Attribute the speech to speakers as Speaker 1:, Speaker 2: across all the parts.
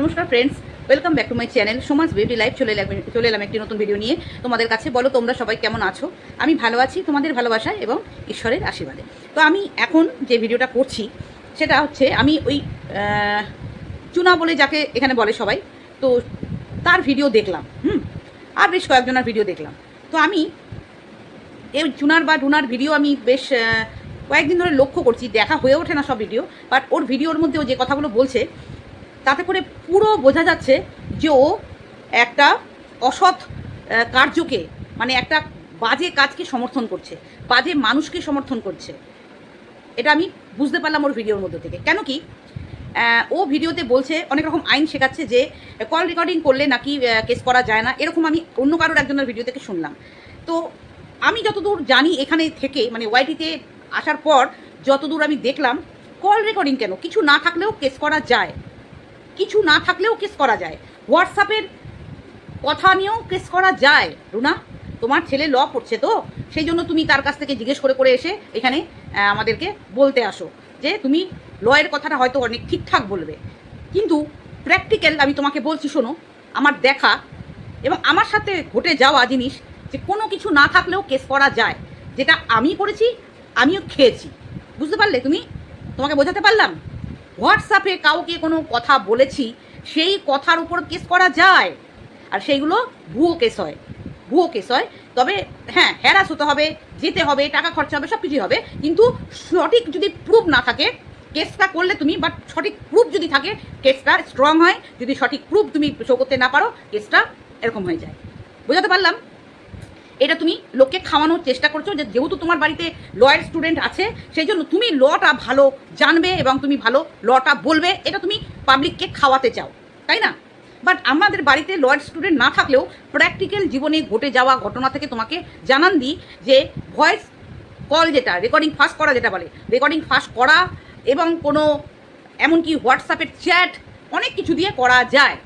Speaker 1: নমস্কার friends welcome back to my channel Samaj beauty life চলে এলাম চলে এলাম একটি নতুন ভিডিও নিয়ে। তোমাদের কাছে বলো, তোমরা সবাই কেমন আছো? আমি ভালো আছি, তোমাদের ভালোবাসায় এবং ঈশ্বরের আশীর্বাদে। তো আমি এখন যে ভিডিওটা করছি, সেটা হচ্ছে আমি ওই চুনা বলে যাকে এখানে বলে সবাই, তো তার ভিডিও দেখলাম, হুম? আর বেশ কয়েকজনের ভিডিও দেখলাম। তো আমি এই চুনার বা ডুনার ভিডিও আমি বেশ কয়েকদিন ধরে লক্ষ্য করছি, দেখা হয়ে ওঠে না সব ভিডিও বাট ওর ভিডিওর মধ্যে ও যে কথাগুলো বলছে তাতে করে পুরো বোঝা যাচ্ছে যে ও একটা অসৎ কার্যকে মানে একটা বাজে কাজকে সমর্থন করছে, বাজে মানুষকে সমর্থন করছে। এটা আমি বুঝতে পারলাম ওর ভিডিওর মধ্যে থেকে। কেন কি ও ভিডিওতে বলছে, অনেক রকম আইন শেখাচ্ছে যে কল রেকর্ডিং করলে নাকি কেস করা যায় না, এরকম আমি অন্য কারোর একজনের ভিডিও থেকে শুনলাম। তো আমি যতদূর জানি এখানে থেকে মানে ওয়াইটিতে আসার পর যতদূর আমি দেখলাম কল রেকর্ডিং কেন? কিছু না থাকলেও কেস করা যায়। কিছু না থাকলেও কেস করা যায়। হোয়াটসঅ্যাপের কথা নিয়েও কেস করা যায়। রুনা, তোমার ছেলে ল পড়ছে তো? সেই জন্য তুমি তার কাছ থেকে জিজ্ঞেস করে করে এসে এখানে আমাদেরকে বলতে আসো যে তুমি লয়ের কথাটা হয়তো অনেক ঠিকঠাক বলবে। কিন্তু প্র্যাকটিক্যাল আমি তোমাকে বলছি, শোনো, আমার দেখা এবং আমার সাথে ঘটে যাওয়া জিনিস যে কোনো কিছু না থাকলেও কেস করা যায়। যেটা আমি করেছি, আমিও খেয়েছি। বুঝতে পারলে তুমি? তোমাকে বোঝাতে পারলাম? হোয়াটসঅ্যাপে কাউকে কোনো কথা বলেছি, সেই কথার উপর কেস করা যায়। আর সেইগুলো ভুয়ো কেস হয়, ভুয়ো কেস হয়। তবে হ্যাঁ হ্যারাস হতে হবে, যেতে হবে, টাকা খরচা হবে সব কিছুই হবে। কিন্তু সঠিক যদি প্রুফ না থাকে, কেসটা করলে তুমি বাট সঠিক প্রুফ যদি থাকে, কেসটা স্ট্রং হয়। যদি সঠিক প্রুফ তুমি শো করতে না পারো, কেসটা এরকম হয়ে যায়। বোঝাতে পারলাম? এটা তুমি লোককে খাওয়ানোর চেষ্টা করছ যে যেহেতু তোমার বাড়িতে লয়ের স্টুডেন্ট আছে, সেই জন্য তুমি লটা ভালো জানবে এবং তুমি ভালো লটা বলবে, এটা তুমি পাবলিককে খাওয়াতে চাও, তাই না? বাট আমাদের বাড়িতে লয়ার স্টুডেন্ট না থাকলেও প্র্যাকটিক্যাল জীবনে ঘটে যাওয়া ঘটনা থেকে তোমাকে জানান দিই যে ভয়েস কল যেটা, রেকর্ডিং ফাস্ট করা যেটা বলে, রেকর্ডিং ফাস্ট করা এবং কোনো এমনকি হোয়াটসঅ্যাপের চ্যাট অনেক কিছু দিয়ে করা যায়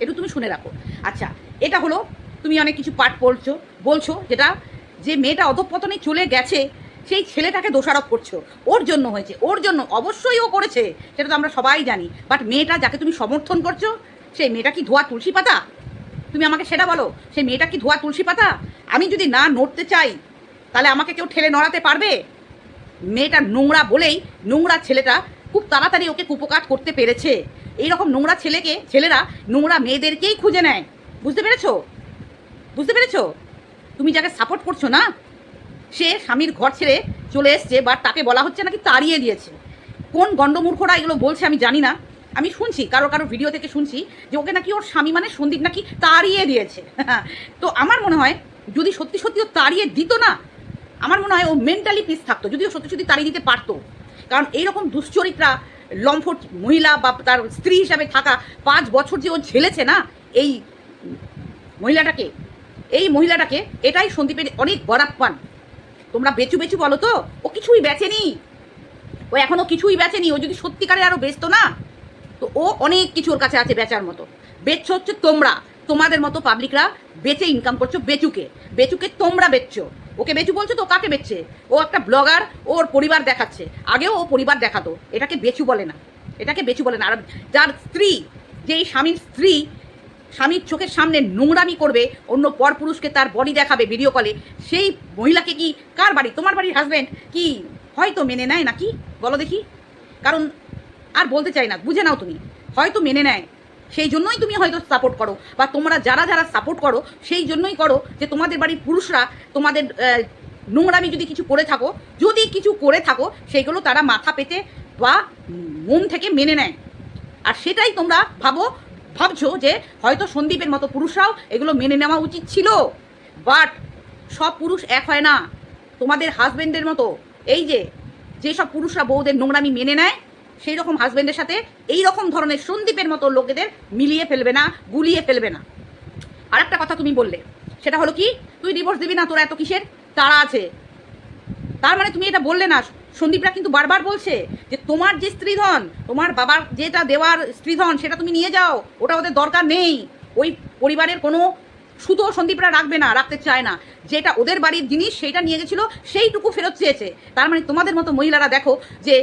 Speaker 1: একটু তুমি শুনে রাখো। আচ্ছা এটা হলো তুমি অনেক কিছু পাঠ পড়ছো বলছো যেটা যে মেয়েটা অধপতনে চলে গেছে, সেই ছেলেটাকে দোষারোপ করছ। ওর জন্য হয়েছে, ওর জন্য অবশ্যই ও করেছে, সেটা তো আমরা সবাই জানি। বাট মেয়েটা যাকে তুমি সমর্থন করছ, সেই মেয়েটা কি ধোয়া তুলসী পাতা? তুমি আমাকে সেটা বলো, সেই মেয়েটা কি ধোয়া তুলসী পাতা? আমি যদি না নড়তে চাই, তাহলে আমাকে কেউ ঠেলে নড়াতে পারবে? মেয়েটা নোংরা বলেই নোংরা ছেলেটা খুব তাড়াতাড়ি ওকে কুপকাট করতে পেরেছে। এই রকম নোংরা ছেলেকে, ছেলেরা নোংরা মেয়েদেরকেই খুঁজে নেয়। বুঝতে পেরেছ? বুঝতে পেরেছ? তুমি যাকে সাপোর্ট করছ না, সে স্বামীর ঘর ছেড়ে চলে এসছে বা তাকে বলা হচ্ছে নাকি তাড়িয়ে দিয়েছে। কোন গণ্ডমূর্খরা এগুলো বলছে আমি জানি না। আমি শুনছি, কারও কারও ভিডিও থেকে শুনছি যে ওকে নাকি ওর স্বামী মানে সন্দীপ নাকি তাড়িয়ে দিয়েছে। তো আমার মনে হয়, যদি সত্যি সত্যি ও তাড়িয়ে দিত না, আমার মনে হয় ও মেন্টালি পিস থাকতো যদিও সত্যি সত্যি তাড়িয়ে দিতে পারতো। কারণ এইরকম দুশ্চরিত্রা, লম্ফট মহিলা বা তার স্ত্রী হিসাবে থাকা পাঁচ বছর যে ও ঝেলেছে না, এই মহিলাটাকে এই মহিলাটাকে এটাই সন্দীপের অনেক বরাক পান তোমরা বেচু বেচু বলো তো, ও কিছুই বেচেনি। ও এখনও কিছুই বেচেনি, ও যদি সত্যিকারে আরও বেচতো না, তো ও অনেক কিছু ওর কাছে আছে বেচার মতো। বেচছো হচ্ছে তোমরা, তোমাদের মতো পাবলিকরা বেচে ইনকাম করছ বেচুকে। বেচুকে তোমরা বেচছো। ওকে বেচু বলছো তো কাকে বেচছে? ও একটা ব্লগার ওর পরিবার দেখাচ্ছে। আগেও ও পরিবার দেখাতো, এটাকে বেচু বলে না। এটাকে বেচু বলে না। আর যার স্ত্রী, যেই স্বামীর স্ত্রী স্বামীর চোখের সামনে নোংরামি করবে, অন্য পরপুরুষকে তার বডি দেখাবে ভিডিও কলে সেই মহিলাকে কি, কার বাড়ি? তোমার বাড়ির হাজব্যান্ড কি, হয়তো মেনে নেয় নাকি? বলো দেখি। কারণ আর বলতে চাই না, বুঝে নাও তুমি। হয়তো মেনে নেয়। সেই জন্যই তুমি হয়তো সাপোর্ট করো। বা তোমরা যারা যারা সাপোর্ট করো, সেই জন্যই করো যে তোমাদের বাড়ির পুরুষরা তোমাদের নোংরামি যদি কিছু করে থাকো, যদি কিছু করে থাকো, সেইগুলো তারা মাথা পেতে বা মন থেকে মেনে নেয়। আর সেটাই তোমরা ভাবো ভাবছ যে হয়তো সন্দীপের মতো পুরুষরাও এগুলো মেনে নেওয়া উচিত ছিল? বাট সব পুরুষ এক হয় না। তোমাদের হাজবেন্ডের মতো এই যে যেসব পুরুষরা বউদের নোংরামি মেনে নেয় সেই রকম হাজবেন্ডের সাথে এই রকম ধরনের সন্দীপের মতো লোকেদের মিলিয়ে ফেলবে না, গুলিয়ে ফেলবে না। আর একটা কথা তুমি বললে, সেটা হলো কি? তুই ডিভোর্স দিবি না, তোরা এত কিসের? তারা আছে। তার মানে তুমি এটা বললে না সন্দীপরা কিন্তু বারবার বলছে যে তোমার যে স্ত্রীধন, তোমার বাবার যেটা দেওয়ার স্ত্রীধন, সেটা তুমি নিয়ে যাও, ওটা ওদের দরকার নেই। ওই পরিবারের কোনো সুতো সন্দীপরা রাখবে না, রাখতে চায় না। যেটা ওদের বাড়ির জিনিস, সেইটা নিয়ে গেছিল, সেইটুকু ফেরত চেয়েছে। তার মানে তোমাদের মতো মহিলারা দেখো যে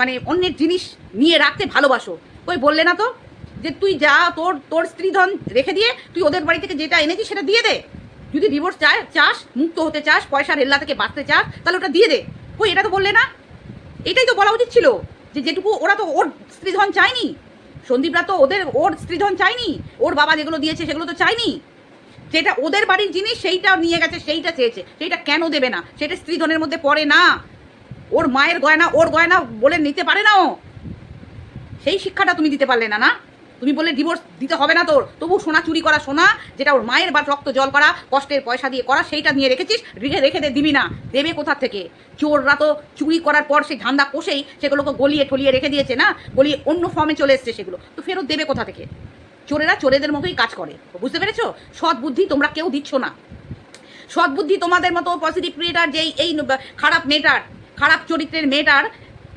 Speaker 1: মানে অন্যের জিনিস নিয়ে রাখতে ভালোবাসো। ওই বললে না তো যে তুই যা তোর তোর স্ত্রীধন রেখে দিয়ে তুই ওদের বাড়ি থেকে যেটা এনেছিস, সেটা দিয়ে দে। যদি ডিভোর্স চায়, চাস, মুক্ত হতে চাস, পয়সার হেল্লা থেকে বাঁচতে চাস, তাহলে ওটা দিয়ে দে। কই এটা তো বললে না? এটাই তো বলা উচিত ছিল যে যেটুকু ওরা তো ওর স্ত্রীধন চায়নি। সন্দীপরা তো ওদের, ওর স্ত্রীধন চায়নি। ওর বাবা যেগুলো দিয়েছে সেগুলো তো চায়নি। যেটা ওদের বাড়ির জিনিস সেইটা নিয়ে গেছে, সেইটা চেয়েছে। সেইটা কেন দেবে না? সেটা স্ত্রীধনের মধ্যে পড়ে না। ওর মায়ের গয়না ওর গয়না বলে নিতে পারে না ও সেই শিক্ষাটা তুমি দিতে পারলে না না? তুমি বললে ডিভোর্স দিতে হবে না তোর। তবু সোনা চুরি করা সোনা, যেটা ওর মায়ের বা রক্ত জল করা, কষ্টের পয়সা দিয়ে করা, সেইটা নিয়ে রেখেছিস, রেখে রেখে দে দিবি না। দেবে কোথা থেকে? চোররা তো চুরি করার পর সেই ধান্দা কষেই সেগুলোকে গলিয়ে ঠলিয়ে রেখে দিয়েছে না? গলিয়ে অন্য ফর্মে চলে এসছে সেগুলো। তো ফেরত দেবে কোথা থেকে? চোরেরা চোরেদের মতোই কাজ করে। বুঝতে পেরেছ? সৎ বুদ্ধি তোমরা কেউ দিচ্ছ না। সৎ বুদ্ধি তোমাদের মতো পজিটিভ ক্রিয়েটার যেই, এই খারাপ মেয়েটার, খারাপ চরিত্রের মেয়েটার,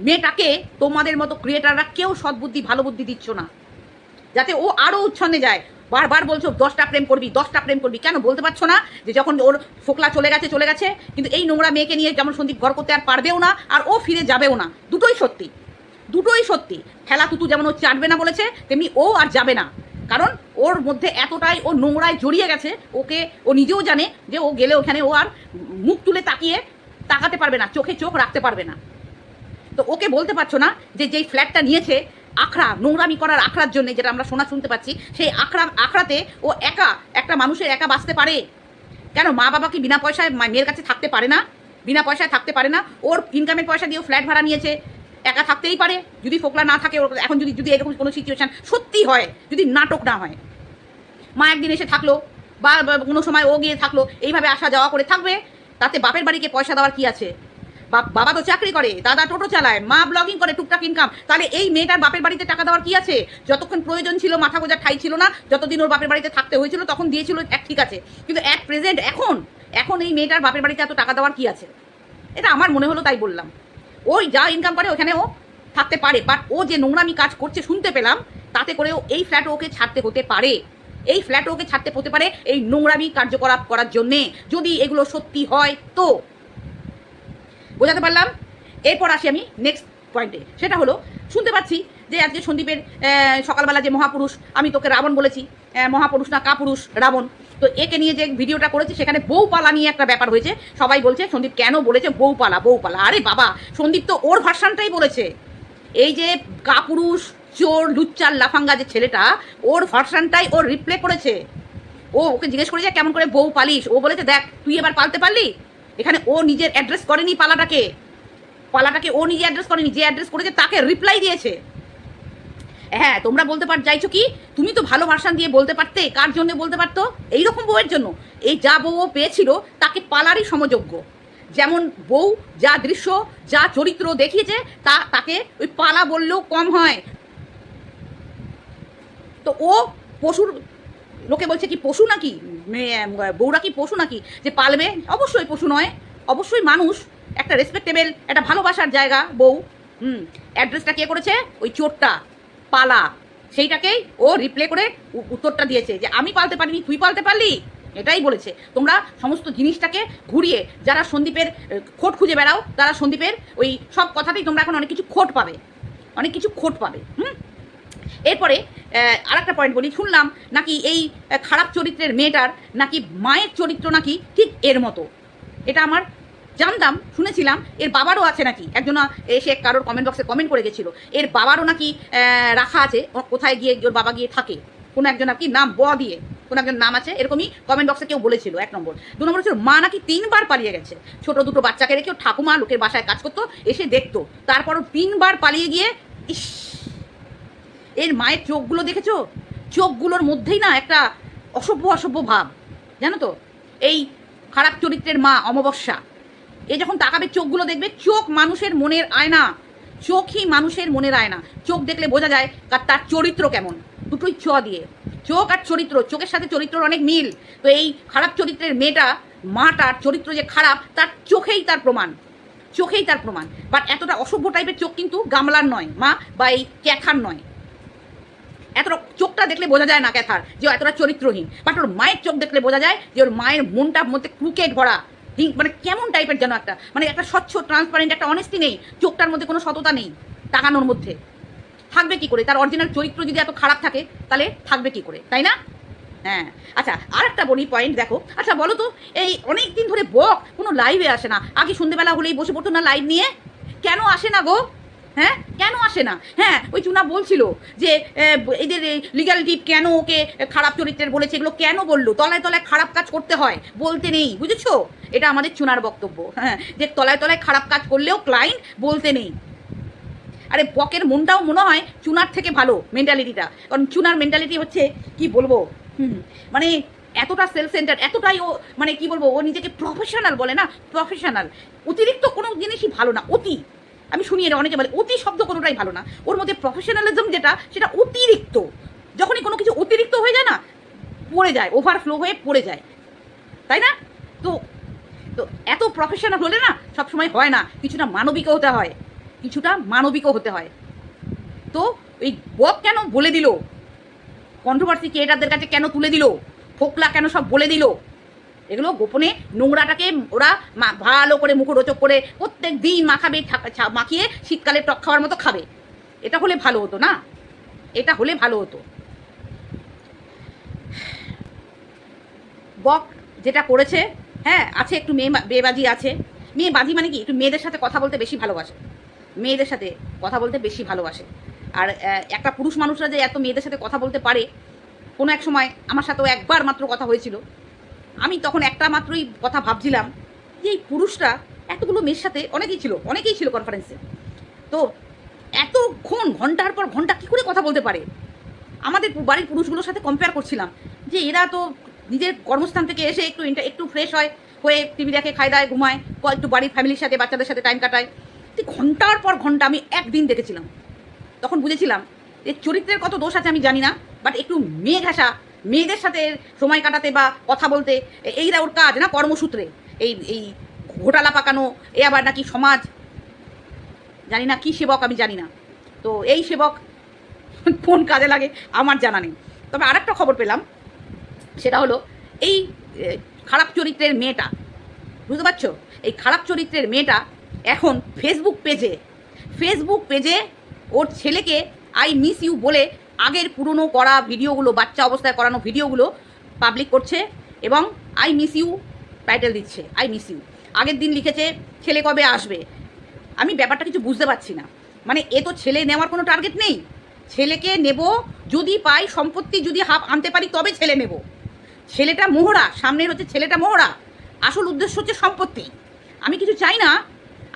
Speaker 1: মেয়েটাকে তোমাদের মতো ক্রিয়েটাররা কেউ সৎ বুদ্ধি, ভালো বুদ্ধি দিচ্ছ না। যাতে ও আরও উচ্ছন্নে যায়। বারবার বলছো, দশটা প্রেম করবি, দশটা প্রেম করবি। কেন বলতে পারছ না যে যখন ওর ফোকলা চলে গেছে চলে গেছে, কিন্তু এই নোংরা মেয়েকে নিয়ে যেমন সন্দীপ ঘর করতে আর পারবেও না, আর ও ফিরে যাবেও না। দুটোই সত্যি। দুটোই সত্যি। খেলা তুতু যেমন ও চাটবে না বলেছে, তেমনি ও আর যাবে না। কারণ ওর মধ্যে এতটাই ও নোংরায় জড়িয়ে গেছে, ওকে ও নিজেও জানে যে ও গেলে ওখানে ও আর মুখ তুলে তাকিয়ে তাকাতে পারবে না, চোখে চোখ রাখতে পারবে না। তো ওকে বলতে পারছ না যে যেই ফ্ল্যাটটা নিয়েছে আখড়া, নোংরামি করার আখড়ার জন্য যেটা আমরা শোনা শুনতে পাচ্ছি, সেই আখড়া, আখড়াতে ও একা, একটা মানুষের একা বাঁচতে পারে। কেন? মা বাবা কি বিনা পয়সায় মেয়ের কাছে থাকতে পারে না, বিনা পয়সায় থাকতে পারে না, ওর ইনকামের পয়সা দিয়ে ফ্ল্যাট ভাড়া নিয়েছে, একা থাকতেই পারে। যদি ফোকলা না থাকে, ওর এখন যদি যদি এরকম কোনো সিচুয়েশান সত্যি হয়, যদি নাটক না হয়। মা একদিন এসে থাকল, বা কোনো সময় ও গিয়ে থাকল, এইভাবে আসা যাওয়া করে থাকবে, তাতে বাপের বাড়িকে পয়সা দেওয়ার কি আছে? বাবা তো চাকরি করে, দাদা টোটো চালায়, মা ব্লগিং করে, টুকটাক ইনকাম তাহলে এই মেয়েটার বাপের বাড়িতে টাকা দেওয়ার কি আছে? যতক্ষণ প্রয়োজন ছিল, মাথা গোজা ঠাই ছিল না, যতদিন ওর বাপের বাড়িতে থাকতে হয়েছিল, তখন দিয়েছিল, এক ঠিক আছে। কিন্তু এক প্রেজেন্ট এখন এখন এই মেয়েটার বাপের বাড়িতে এত টাকা দেওয়ার কি আছে? এটা আমার মনে হলো তাই বললাম। ওই যা ইনকাম করে, ওখানে ও থাকতে পারে বাট ও যে নোংরামি কাজ করছে শুনতে পেলাম, তাতে করে এই ফ্ল্যাট ওকে ছাড়তে হতে পারে। এই ফ্ল্যাট ওকে ছাড়তে হতে পারে এই নোংরামি কার্যকলাপ করার জন্যে। যদি এগুলো সত্যি হয়, তো বোঝাতে পারলাম? এরপর আসি আমি নেক্সট পয়েন্টে সেটা হলো, শুনতে পাচ্ছি যে আজকে সন্দীপের সকালবেলা যে মহাপুরুষ, আমি তোকে রাবণ বলেছি মহাপুরুষ না কাপুরুষ, রাবণ। তো একে নিয়ে যে ভিডিওটা করেছি, সেখানে বউপালা নিয়ে একটা ব্যাপার হয়েছে। সবাই বলছে, সন্দীপ কেন বলেছে বউপালা বউপালা? আরে বাবা, সন্দীপ তো ওর ভার্সানটাই বলেছে। এই যে কাপুরুষ, চোর, লুচ্চার, লাফাঙ্গা যে ছেলেটা, ওর ভার্সানটাই ওর রিপ্লে করেছে। ও ওকে জিজ্ঞেস করেছে, কেমন করে বউ পালিস? ও বলেছে, দেখ, তুই এবার পালতে পারলি? এখানে ও নিজের অ্যাড্রেস করেনি পালাটাকে। পালাটাকে ও নিজে অ্যাড্রেস করেনি, যে অ্যাড্রেস করেছে তাকে রিপ্লাই দিয়েছে। হ্যাঁ তোমরা বলতে পার, চাইছো কি? তুমি তো ভালো ভার্সান দিয়ে বলতে পারতে, কার জন্য বলতে পারতো? এইরকম বউয়ের জন্য। এই যা বউ পেয়েছিল, তাকে পালারই সমযোগ্য। যেমন বউ যা দৃশ্য, যা চরিত্র দেখিয়েছে, তা তাকে ওই পালা বললেও কম হয়। তো ও পশুর লোকে বলছে কি, পশু নাকি? বউরা কি পশু নাকি? যে পালবে? অবশ্যই পশু নয়। অবশ্যই মানুষ। একটা রেসপেক্টেবল একটা ভালোবাসার জায়গা, বউ। হুম। অ্যাড্রেসটা কে করেছে? ওই চোরটা, পালা। সেইটাকেই ও রিপ্লে করে উত্তরটা দিয়েছে যে, আমি পালতে পারিনি, তুই পালতে পারলি? এটাই বলেছে। তোমরা সমস্ত জিনিসটাকে ঘুরিয়ে, যারা সন্দীপের খোট খুঁজে বেড়াও, তারা সন্দীপের ওই সব কথাতেই তোমরা এখন অনেক কিছু খোট পাবে। অনেক কিছু খোট পাবে। হুম? এরপরে আর একটা পয়েন্ট বলি, শুনলাম নাকি এই খারাপ চরিত্রের মেয়েটার নাকি মায়ের চরিত্র নাকি ঠিক এর মতো। এটা আমার জানতাম, শুনেছিলাম, এর বাবারও আছে নাকি? একজন এসে কারোর কমেন্ট বক্সে কমেন্ট করে গেছিল। এর বাবারও নাকি রাখা আছে কোথায় গিয়ে, ওর বাবা গিয়ে থাকে? কোনো একজন আর কি নাম, ব দিয়ে, কোনো একজন নাম আছে? এরকমই কমেন্ট বক্সে কেউ বলেছিল, এক নম্বর। দু নম্বর ছিল মা নাকি তিনবার পালিয়ে গেছে। ছোট দুটো বাচ্চাকে রেখে ঠাকুমা লোকের বাসায় কাজ করতো, এসে দেখতো। তারপরও তিনবার পালিয়ে গিয়ে, ইস! এর মায়ের চোখগুলো দেখেছ? চোখগুলোর মধ্যেই না একটা অসভ্য অসভ্য ভাব, জানো তো? এই খারাপ চরিত্রের মা অমাবস্যা। এ যখন তাকাবে, চোখগুলো দেখবে, চোখ মানুষের মনের আয়না। চোখই মানুষের মনের আয়না। চোখ দেখলে বোঝা যায় কার তার চরিত্র কেমন। দুটোই চ দিয়ে। চোখ আর চরিত্র, চোখের সাথে চরিত্রর অনেক মিল। তো এই খারাপ চরিত্রের মেয়েটা, মাটার চরিত্র যে খারাপ, তার চোখেই তার প্রমাণ। চোখেই তার প্রমাণ। বাট এতটা অসভ্য টাইপের চোখ কিন্তু গামলার নয়, মা, বা এই ক্যাথার নয়। এতটা চোখটা দেখলে বোঝা যায় না ক্যাথার যে এতটা চরিত্রহীন। বাট ওর মায়ের চোখ দেখলে বোঝা যায় যে ওর মায়ের মনটার মধ্যে ক্রুকেট ভরা। হিং মানে কেমন টাইপের যেন একটা। মানে একটা স্বচ্ছ ট্রান্সপারেন্ট একটা অনেস্টি নেই। চোখটার মধ্যে কোনো সততা নেই তাকানোর মধ্যে। থাকবে কি করে? তার অরিজিনাল চরিত্র যদি এত খারাপ থাকে, তাহলে থাকবে কি করে? তাই না? হ্যাঁ। আচ্ছা আর একটা বলি পয়েন্ট দেখো। আচ্ছা বলো তো, এই অনেক দিন ধরে বক কোনো লাইভে আসে না। আগে সন্ধ্যেবেলা হলেই বসে পড়তো না লাইভ নিয়ে? কেন আসে না গো? হ্যাঁ? কেন আসে না? হ্যাঁ ওই চুনা বলছিল যে এদের লিগাল টিপ কেন ওকে খারাপ চরিত্রের বলেছে? এগুলো কেন বলল? তলায় তলায় খারাপ কাজ করতে হয়। বলতে নেই বুঝেছ? এটা আমাদের চুনার বক্তব্য। হ্যাঁ যে তলায় তলায় খারাপ কাজ করলেও ক্লায়েন্ট বলতে নেই। আরে বকের মনটাও মনে হয় চুনার থেকে ভালো মেন্টালিটিটা কারণ চুনার মেন্টালিটি হচ্ছে কি বলব? হুম, মানে এতটা সেলফ সেন্টার এতটাই ও মানে কি বলব? ও নিজেকে প্রফেশনাল বলে না? প্রফেশনাল অতিরিক্ত কোনো জিনিসই ভালো না অতি। আমি শুনি এটা অনেকে বলে, অতি শব্দ কোনোটাই ভালো না। ওর মধ্যে প্রফেশনালিজম যেটা, সেটা অতিরিক্ত। যখনই কোনো কিছু অতিরিক্ত হয়ে যায় না, পড়ে যায় ওভারফ্লো হয়ে পড়ে যায়। তাই না? তো তো এত প্রফেশনাল হলে না, সবসময় হয় না, কিছুটা মানবিকও হতে হয়। কিছুটা মানবিকও হতে হয়। তো এই বক কেন বলে দিল? কন্ট্রোভার্সি ক্রিয়েটারদের কাছে কেন তুলে দিল? ফোকলা কেন সব বলে দিল? এগুলো গোপনে নোংরাটাকে ওরা ভালো করে মুখরোচক করে প্রত্যেক দিন মাখাবে মাখিয়ে শীতকালে টক খাওয়ার মতো খাবে। এটা হলে ভালো হতো না? এটা হলে ভালো হতো। বক যেটা করেছে হ্যাঁ আছে একটু মেয়ে মেয়েবাজি আছে। মেয়ে মেয়েবাজি মানে কি? একটু মেয়েদের সাথে কথা বলতে বেশি ভালোবাসে। মেয়েদের সাথে কথা বলতে বেশি ভালোবাসে। আর একটা পুরুষ মানুষরা যে এত মেয়েদের সাথে কথা বলতে পারে, কোনো এক সময় আমার সাথেও একবার মাত্র কথা হয়েছিল। আমি তখন একটা মাত্রই কথা ভাবছিলাম যে এই পুরুষটা এতগুলো মেয়ের সাথে অনেকেই ছিল অনেকেই ছিল কনফারেন্সে তো এতক্ষণ, ঘণ্টার পর ঘণ্টা কী করে কথা বলতে পারে? আমাদের বাড়ির পুরুষগুলোর সাথে কম্পেয়ার করছিলাম যে এরা তো নিজের কর্মস্থান থেকে এসে একটু একটু ফ্রেশ হয়, হয়ে টিভি দেখে খায় দায়, ঘুমায় একটু বাড়ির ফ্যামিলির সাথে, বাচ্চাদের সাথে টাইম কাটায়। ঘণ্টার পর ঘণ্টা আমি একদিন দেখেছিলাম। তখন বুঝেছিলাম যে চরিত্রের কত দোষ আছে আমি জানি না বাট একটু মেয়ে ঘাসা মেয়েদের সাথে সময় কাটাতে বা কথা বলতে এ- এইরা ওর কাজ না কর্মসূত্রে? এই এই ঘোটালা পাকানো, এ আবার নাকি সমাজ? জানি না, কি সেবক আমি জানি না। তো এই সেবক কোন কাজে লাগে আমার জানা নেই। তবে আরেকটা খবর পেলাম, সেটা হলো এই খারাপ চরিত্রের মেয়েটা, বুঝতে পারছ? এই খারাপ চরিত্রের মেয়েটা এখন ফেসবুক পেজে ফেসবুক পেজে ওর ছেলেকে আই মিস ইউ বলে আগের পুরনো করা ভিডিওগুলো, বাচ্চা অবস্থায় করানো ভিডিওগুলো পাবলিক করছে এবং আই মিস ইউ টাইটেল দিচ্ছে। আই মিস ইউ আগের দিন লিখেছে, ছেলে কবে আসবে? আমি ব্যাপারটা কিছু বুঝতে পারছি না। মানে এ তো ছেলে নেওয়ার কোনো টার্গেট নেই। ছেলেকে নেব যদি পাই, সম্পত্তি যদি হাফ আনতে পারি, তবে ছেলে নেব। ছেলেটা মোহরা, সামনের হচ্ছে ছেলেটা মোহরা। আসল উদ্দেশ্য হচ্ছে সম্পত্তি। আমি কিছু চাই না,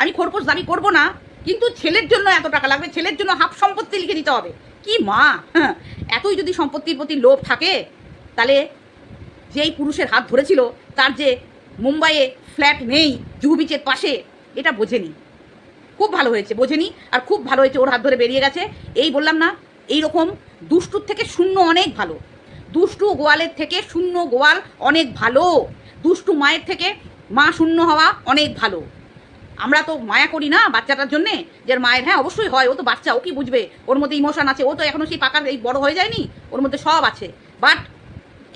Speaker 1: আমি খোরপোশ দাবি করব না, কিন্তু ছেলের জন্য এত টাকা লাগবে, ছেলের জন্য হাফ সম্পত্তি লিখে দিতে হবে। কি মা? হ্যাঁ, এতই যদি সম্পত্তির প্রতি লোভ থাকে তাহলে যেই পুরুষের হাত ধরেছিল তার যে মুম্বাইয়ে ফ্ল্যাট নেই জুহু বিচের পাশে এটা বোঝেনি। খুব ভালো হয়েছে বোঝেনি আর খুব ভালো হয়েছে ওর হাত ধরে বেরিয়ে গেছে। এই বললাম না এই রকম দুষ্টুর থেকে শূন্য অনেক ভালো। দুষ্টু গোয়ালের থেকে শূন্য গোয়াল অনেক ভালো। দুষ্টু মায়ের থেকে মা শূন্য হওয়া অনেক ভালো। আমরা তো মায়া করি না বাচ্চাটার জন্যে। যে মায়ের হ্যাঁ অবশ্যই হয়, ও তো বাচ্চা, ও কি বুঝবে? ওর মধ্যে ইমোশন আছে, ও তো এখনও সেই পাকার এই বড় হয়ে যায়নি, ওর মধ্যে সব আছে। বাট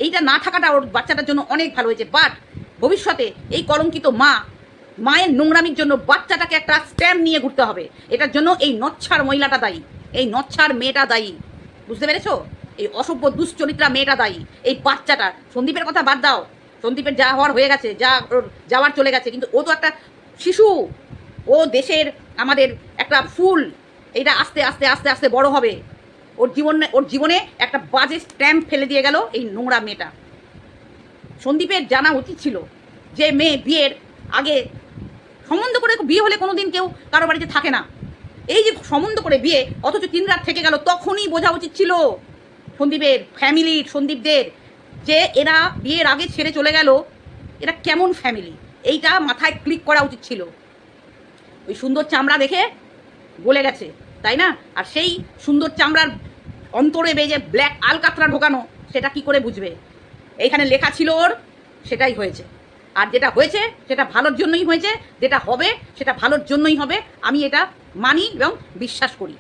Speaker 1: এইটা না থাকাটা ওর বাচ্চাটার জন্য অনেক ভালো হয়েছে। বাট ভবিষ্যতে এই কলঙ্কিত মা, মায়ের নোংরামির জন্য বাচ্চাটাকে একটা স্ট্যাম্প নিয়ে ঘুরতে হবে। এটার জন্য এই নচ্ছার মহিলাটা দায়ী। এই নচ্ছার মেয়েটা দায়ী। বুঝতে পেরেছ? এই অসভ্য, দুশ্চরিত্রা মেয়েটা দায়ী। এই বাচ্চাটা, সন্দীপের কথা বাদ দাও। সন্দীপের যা হওয়ার হয়ে গেছে, যা যাওয়ার চলে গেছে, কিন্তু ও তো একটা শিশু, ও দেশের আমাদের একটা ফুল, এটা আস্তে আস্তে আস্তে আস্তে বড় হবে। ওর জীবনে ওর জীবনে একটা বাজে স্ট্যাম্প ফেলে দিয়ে গেল এই নোংরা মেয়েটা। সন্দীপের জানা উচিত ছিল যে মেয়ে বিয়ের আগে সম্বন্ধ করে বিয়ে হলে কোনোদিন কেউ কারও বাড়িতে থাকে না। এই যে সম্বন্ধ করে বিয়ে, অথচ তিন রাত থেকে গেল, তখনই বোঝা উচিত ছিল সন্দীপের ফ্যামিলির সন্দীপদের, যে এরা বিয়ের আগে ছেড়ে চলে গেল, এরা কেমন ফ্যামিলি এইটা মাথায় ক্লিক করা উচিত ছিল। ওই সুন্দর চামড়া দেখে গলে গেছে, তাই না? আর সেই সুন্দর চামড়ার অন্তরে বেজে ব্ল্যাক আলকাতরা ঢোকানো, সেটা কি করে বুঝবে? এইখানে লেখা ছিল ওর, সেটাই হয়েছে। আর যেটা হয়েছে, সেটা ভালোর জন্যই হয়েছে, যেটা হবে, সেটা ভালোর জন্যই হবে, আমি এটা মানি এবং বিশ্বাস করি।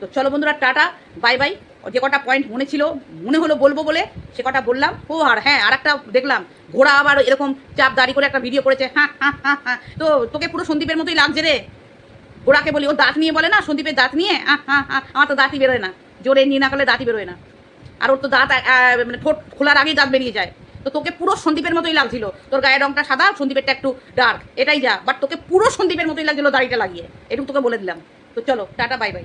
Speaker 1: তো চলো বন্ধুরা, টাটা বাই বাই যে কটা পয়েন্ট মনে ছিল, মনে হলো বলব বলে সে কটা বললাম। ও আর হ্যাঁ আর একটা দেখলাম। ঘোড়া আবার এরকম চাপ দাঁড়ি করে একটা ভিডিও করেছে হ্যাঁ হ্যাঁ হ্যাঁ হ্যাঁ তো তোকে পুরো সন্দীপের মতোই লাগছে রে। ঘোড়াকে বলি, ও দাঁত নিয়ে বলে না, সন্দীপের দাঁত নিয়ে? হ্যাঁ হ্যাঁ আমার তো দাঁতই বেরোয় না। জোরে নিয়ে না করলে দাঁতই বেরোয় না। আর ওর তো দাঁত মানে ঠোঁট খোলার আগেই দাঁত বেরিয়ে যায়। তো তোকে পুরো সন্দীপের মতোই লাগছিল। তোর গায়ের রংটা সাদা, সন্দীপেরটা একটু ডার্ক এটাই যা। বাট তোকে পুরো সন্দীপের মতোই লাগছিল দাড়িটা লাগিয়ে। এটুকু তোকে বলে দিলাম। তো চলো, টাটা বাই বাই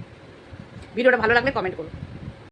Speaker 1: ভিডিওটা ভালো লাগলে কমেন্ট করো।